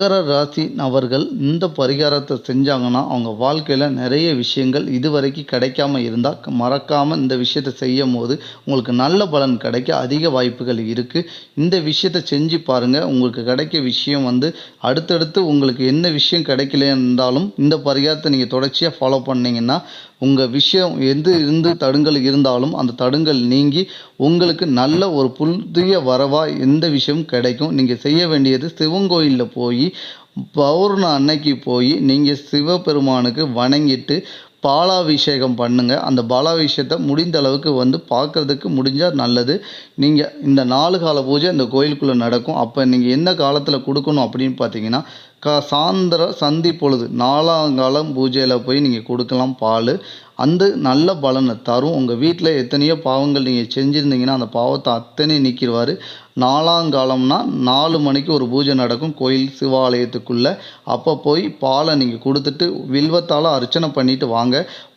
மகர ராசி நபர்கள் இந்த பரிகாரத்தை செஞ்சாங்கன்னா அவங்க வாழ்க்கையில் நிறைய விஷயங்கள் இதுவரைக்கும் கிடைக்காம இருந்தால் மறக்காமல் இந்த விஷயத்தை செய்யும் போது உங்களுக்கு நல்ல பலன் கிடைக்க அதிக வாய்ப்புகள் இருக்குது இந்த விஷயத்தை செஞ்சு பாருங்கள் உங்களுக்கு கிடைக்க விஷயம் வந்து அடுத்தடுத்து உங்களுக்கு என்ன விஷயம் கிடைக்கல இருந்தாலும் இந்த பரிகாரத்தை நீங்கள் தொடர்ச்சியாக ஃபாலோ பண்ணீங்கன்னா உங்கள் விஷயம் எது இருந்து தடுங்கல் இருந்தாலும் அந்த தடுங்கல் நீங்கி உங்களுக்கு நல்ல ஒரு புதிய வரவாக எந்த விஷயமும் கிடைக்கும்? நீங்கள் செய்ய வேண்டியது சிவன் கோயிலில் போய் பௌர்ண அன்னைக்கு போய் நீங்கள் சிவபெருமானுக்கு வணங்கிட்டு பாலாபிஷேகம் பண்ணுங்கள் அந்த பாலாபிஷேகத்தை முடிந்த அளவுக்கு வந்து பார்க்கறதுக்கு முடிஞ்சால் நல்லது. நீங்கள் இந்த நாலு கால பூஜை இந்த கோயிலுக்குள்ளே நடக்கும். அப்போ நீங்கள் எந்த காலத்தில் கொடுக்கணும் அப்படின்னு பார்த்தீங்கன்னா கா சாயந்தரம் சந்தி பொழுது நாலாங்காலம் பூஜையில் போய் நீங்கள் கொடுக்கலாம் பால். அந்த நல்ல பலனை தரும். உங்கள் வீட்டில் எத்தனையோ பாவங்கள் நீங்கள் செஞ்சுருந்தீங்கன்னா அந்த பாவத்தை அத்தனை நீக்கிடுவார். நாலாங்காலம்னா நாலு மணிக்கு ஒரு பூஜை நடக்கும் கோயில் சிவாலயத்துக்குள்ளே. அப்போ போய் பாலை நீங்கள் கொடுத்துட்டு வில்வத்தால் அர்ச்சனை பண்ணிட்டு வாங்க.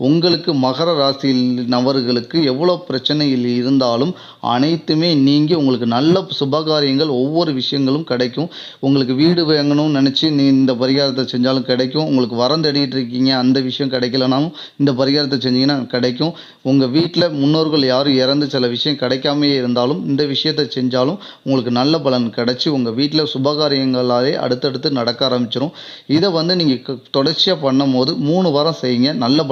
உங்களுக்கு மகர ராசியில் நபர்களுக்கு எவ்வளோ பிரச்சனைகள் இருந்தாலும் அனைத்துமே நீங்கி உங்களுக்கு நல்ல சுபகாரியங்கள் ஒவ்வொரு விஷயங்களும் கிடைக்கும். உங்களுக்கு வீடு வாங்கணும்னு நினச்சி நீ இந்த பரிகாரத்தை செஞ்சாலும் கிடைக்கும். உங்களுக்கு வரம் தேடிட்டு இருக்கீங்க அந்த விஷயம் கிடைக்கலனாலும் இந்த பரிகாரம் பரிகாரத்தை செஞ்சீங்கன்னா கிடைக்கும். உங்கள் வீட்டில் முன்னோர்கள் யாரும் இறந்து சில விஷயம் கிடைக்காமையே இருந்தாலும் இந்த விஷயத்தை செஞ்சாலும் உங்களுக்கு நல்ல பலன் கிடைச்சி உங்கள் வீட்டில் சுபகாரியங்களாலே அடுத்தடுத்து நடக்க ஆரம்பிச்சிடும் இதை வந்து நீங்கள் தொடர்ச்சியாக பண்ணும் போது மூணு வாரம் செய்யுங்க. நல்ல